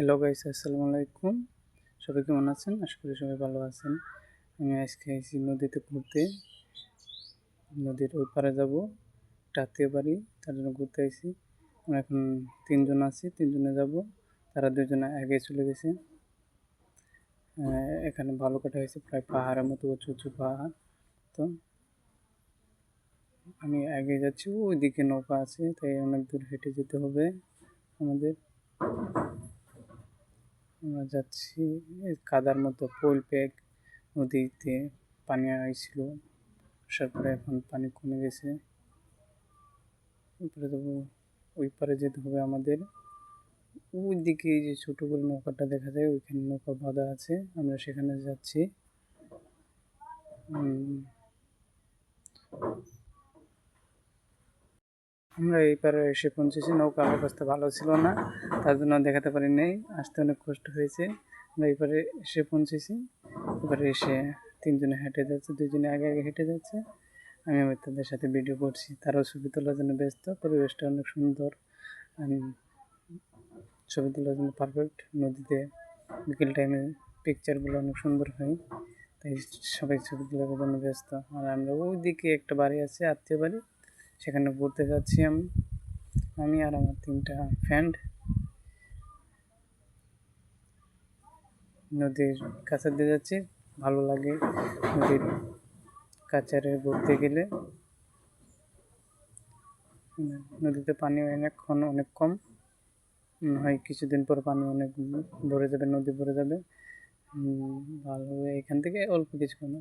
Hello guys আসসালামু আলাইকুম। সবাই কেমন আছেন? আশা করি সবাই ভালো আছেন। আমি আজকে এসেছি নদীতে ঘুরতে। নদীর ওই পারে যাব আত্মীয় বাড়ি। তার জন্য ঘুরতে আইছি। আমরা এখন তিনজন আছি, তিনজনে যাব। তারা দুজনে আগে চলে গেছে। এখানে ভালো কাটা হয়েছে, প্রায় পাহাড়ের মতো, উঁচু উঁচু পাহাড়। তো আমি আগে যাচ্ছি, ওইদিকে নৌকা আছে, তাই অনেক দূর হেঁটে যেতে হবে আমাদের। আমরা যাচ্ছি কাদার মতো পোল প্যাক নদীতে, পানি আইছিল। আসার পরে এখন পানি কমে গেছে। উপরে যাব ওই পারে যেতে হবে আমাদের। ওই দিকে যে ছোটো করে নৌকাটা দেখা যায়, ওইখানে নৌকা বাঁধা আছে। আমরা সেখানে যাচ্ছি। আমরা এই পারে এসে পৌঁছেছি। নৌকার অবস্থা ভালো ছিল না, তার জন্য দেখাতে পারি নাই। আসতে অনেক কষ্ট হয়েছে। আমরা এই পারে এসে পৌঁছেছি। এবারে এসে তিনজনে হেঁটে যাচ্ছে দুজনে আগে আগে হেঁটে যাচ্ছে। আমি আবার তাদের সাথে ভিডিও করছি। তারাও ছবি তোলার জন্য ব্যস্ত। পরিবেশটা অনেক সুন্দর। আমি ছবি তোলার জন্য পারফেক্ট নদীতে বিকেল টাইমে পিকচারগুলো অনেক সুন্দর হয়। তাই সবাই ছবি তোলার জন্য ব্যস্ত। আর আমরা ওইদিকে একটা বাড়ি আছে, আত্মীয় বাড়ি। সেখানে ঘুরতে যাচ্ছি আমি। আমি আর আমার তিনটা ফ্রেন্ড নদীর কাছে দিয়ে যাচ্ছি। ভালো লাগে নদীর কাছারে ঘুরতে গেলে। নদীতে পানি অনেকক্ষণ অনেক কম। হয় কিছুদিন পর পানি অনেক ভরে যাবে, নদী ভরে যাবে। ভালো এখান থেকে অল্প কিছুক্ষণ।